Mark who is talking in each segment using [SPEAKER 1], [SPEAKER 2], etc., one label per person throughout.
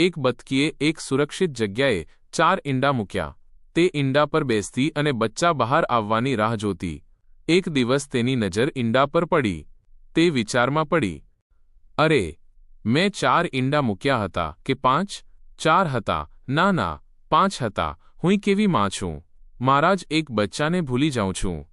[SPEAKER 1] એક બતકીએ એક સુરક્ષિત જગ્યાએ ચાર ઈંડા મૂક્યા. તે ઈંડા પર બેસતી અને બચ્ચા બહાર આવવાની રાહ જોતી. એક દિવસ તેની નજર ઈંડા પર પડી. તે વિચારમાં પડી. અરે, મેં ચાર ઈંડા મૂક્યા હતા કે પાંચ? ચાર હતા. ના ના, પાંચ હતા. હું કેવી માં છું? મારા જ એક બચ્ચાને ભૂલી જાઉં છું.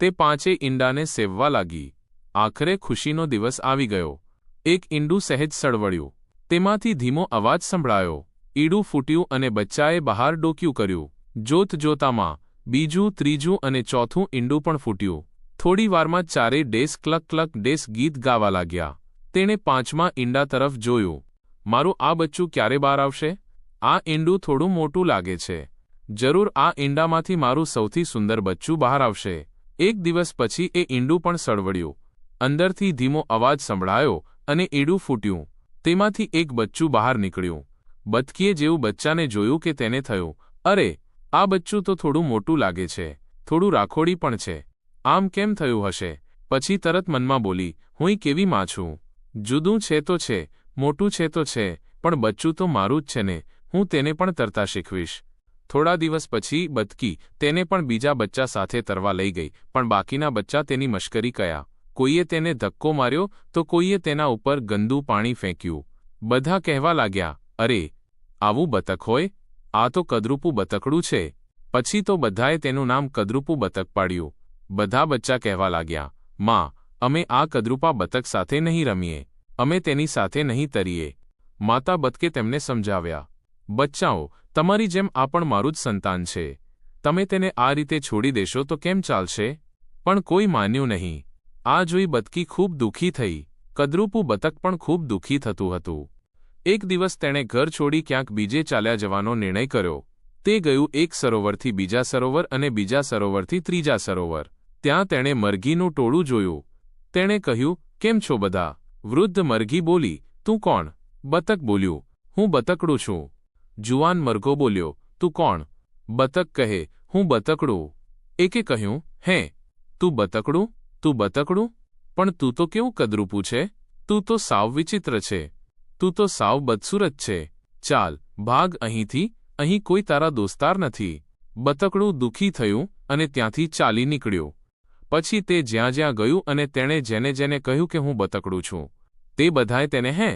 [SPEAKER 1] તે પાંચે ઈંડાને સેવવા લાગી. આખરે ખુશીનો દિવસ આવી ગયો. એક ઈંડું સહેજ સળવળ્યું. તેમાંથી ધીમો અવાજ સંભળાયો. ઈડું ફૂટ્યું અને બચ્ચાએ બહાર ડોક્યું કર્યું. જોત જોતામાં બીજું, ત્રીજું અને ચોથું ઈંડું પણ ફૂટ્યું. થોડી વારમાં ચારેય ડેસ ક્લક ક્લક ડેસ ગીત ગાવા લાગ્યા. તેણે પાંચમા ઈંડા તરફ જોયું. મારું આ બચ્ચું ક્યારે બહાર આવશે? આ ઈંડું થોડું મોટું લાગે છે. જરૂર આ ઈંડામાંથી મારું સૌથી સુંદર બચ્ચું બહાર આવશે. એક દિવસ પછી એ ઈંડું પણ સળવળ્યું. અંદરથી ધીમો અવાજ સંભળાયો અને ઈડું ફૂટ્યું. તેમાંથી એક બચ્ચું બહાર નીકળ્યું. બતકીએ જેવું બચ્ચાને જોયું કે તેને થયું, અરે, આ બચ્ચું તો થોડું મોટું લાગે છે, થોડું રાખોડી પણ છે. આમ કેમ થયું હશે? પછી તરત મનમાં બોલી, હુંય કેવી માં છું? જુદું છે તો છે, મોટું છે તો છે, પણ બચ્ચું તો મારું જ છે ને, હું તેને પણ તરતા શીખવીશ. થોડા દિવસ પછી બતકી તેને પણ બીજા બચ્ચા સાથે તરવા લઈ ગઈ, પણ બાકીના બચ્ચા તેની મશ્કરી કયા. કોઈએ તેને ધક્કો માર્યો તો કોઈએ તેના ઉપર ગંદુ પાણી ફેંક્યું. બધા કહેવા લાગ્યા, અરે, આવું બતક હોય? આ તો કદરૂપું બતકડું છે. પછી તો બધાએ તેનું નામ કદરૂપું બતક પાડ્યું. બધા બચ્ચા કહેવા લાગ્યા, માં, અમે આ કદરૂપા બતક સાથે નહીં રમીએ. અમે તેની સાથે નહીં તરીએ. માતા બતકે તેમને સમજાવ્યા, બચ્ચાઓ, તમારી જેમ આ પણ મારું જ સંતાન છે. તમે તેને આ રીતે છોડી દેશો તો કેમ ચાલશે? પણ કોઈ માન્યું નહીં. આ જોઈ બતકી ખૂબ દુઃખી થઈ. કદરૂપું બતક પણ ખૂબ દુઃખી થતું હતું. એક દિવસ તેણે ઘર છોડી ક્યાંક બીજે ચાલ્યા જવાનો નિર્ણય કર્યો. તે ગયું એક સરોવરથી બીજા સરોવર અને બીજા સરોવરથી ત્રીજા સરોવર. ત્યાં તેણે મરઘીનું ટોળું જોયું. તેણે કહ્યું, કેમ છો બધા? વૃદ્ધ મરઘી બોલી, તું કોણ? બતક બોલ્યું, હું બતકડું છું. જુવાન મરઘો બોલ્યો, તું કોણ? બતક કહે, હું બતકડું. એકે કહ્યું, હે, તું બતકડું? તું બતકડું? પણ તું તો કેવું કદરૂપું છે? તું તો સાવ વિચિત્ર છે. તું તો સાવ બદસુરત છે. ચાલ, ભાગ અહીંથી, અહીં કોઈ તારા દોસ્તાર નથી. બતકડું દુઃખી થયું અને ત્યાંથી ચાલી નીકળ્યું. પછી તે જ્યાં જ્યાં ગયું અને તેણે જેને જેને કહ્યું કે હું બતકડું છું, તે બધાએ તેને હે,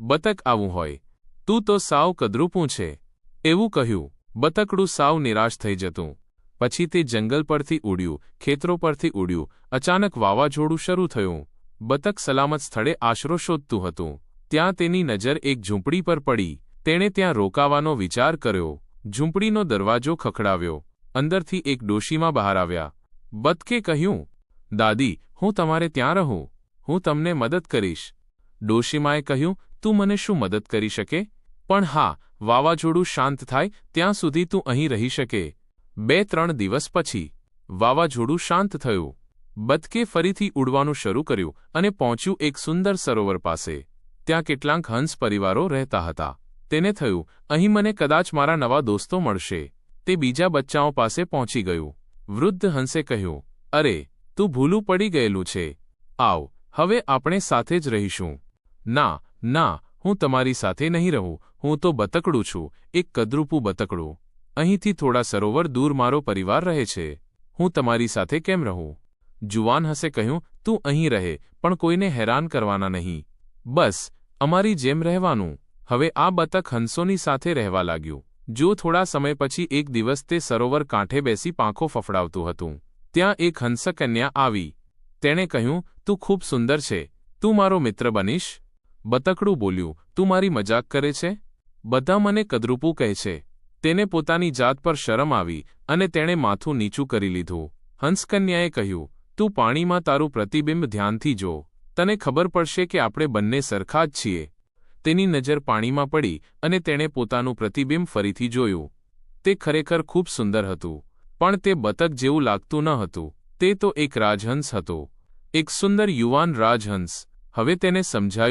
[SPEAKER 1] બતક આવું હોય. તું તો સાવ કદરૂપું છે. એવું કહ્યું. બતકડું સાવ નિરાશ થઈ જતું. પછી તે જંગલ પરથી ઉડ્યું, ખેતરો પરથી ઉડ્યું, અચાનક વાવાઝોડું શરૂ થયું. બતક સલામત સ્થળે આશરો શોધતું હતું. ત્યાં તેની નજર એક ઝૂંપડી પર પડી. તેણે ત્યાં રોકાવાનો વિચાર કર્યો. ઝૂંપડીનો દરવાજો ખખડાવ્યો. અંદરથી એક ડોશીમાં બહાર આવ્યા. બતકે કહ્યું, દાદી, હું તમારે ત્યાં રહું. હું તમને મદદ કરીશ. ડોશીમાએ કહ્યું, તું મને શું મદદ કરી શકે? પણ હા, વાવાઝોડું શાંત થાય, ત્યાં સુધી તું અહીં રહી શકે. બે ત્રણ દિવસ પછી, વાવાઝોડું શાંત થયું. બતકે ફરીથી ઉડવાનું શરૂ કર્યું અને પહોંચ્યું એક સુંદર સરોવર પાસે. ત્યાં કેટલાંક હંસ પરિવારો રહેતા હતા. તેને થયું, અહીં મને કદાચ મારા નવા દોસ્તો મળશે. તે બીજા બચ્ચાઓ પાસે પહોંચી ગયું. વૃદ્ધ હંસે કહ્યું, અરે, તું ભૂલું પડી ગયેલું છે. આવ, હવે આપણે સાથે જ રહીશું. ના ના, હું તમારી સાથે નહીં રહું. હું તો બતકડું છું. એક કદરૂપું બતકડું. અહીંથી થોડા સરોવર દૂર મારો પરિવાર રહે છે. હું તમારી સાથે કેમ રહું? જુવાન હસે કહ્યું, તું અહીં રહે, પણ કોઈને હેરાન કરવાના નહીં. બસ, અમારી જેમ રહેવાનું. હવે આ બતક હંસોની સાથે રહેવા લાગ્યું. જો થોડા સમય પછી એક દિવસ તે સરોવર કાંઠે બેસી પાંખો ફફડાવતું હતું. ત્યાં એક હંસકન્યા આવી. તેણે કહ્યું, તું ખૂબ સુંદર છે. તું મારો મિત્ર બનીશ. બતકડું બોલ્યું, તું મારી મજાક કરે છે? બધા મને કદરૂપું કહે છે. તેને પોતાની જાત પર શરમ આવી અને તેણે માથું નીચું કરી લીધું. હંસકન્યાએ કહ્યું, તું પાણીમાં તારું પ્રતિબિંબ ધ્યાનથી જો. તને ખબર પડશે કે આપણે બંને સરખા જ છીએ. તેની નજર પાણીમાં પડી અને તેણે પોતાનું પ્રતિબિંબ ફરીથી જોયું. તે ખરેખર ખૂબ સુંદર હતું, પણ તે બતક જેવું લાગતું ન હતું. તે તો એક રાજહંસ હતો. એક સુંદર યુવાન રાજહંસ. હવે તેને સમજાયું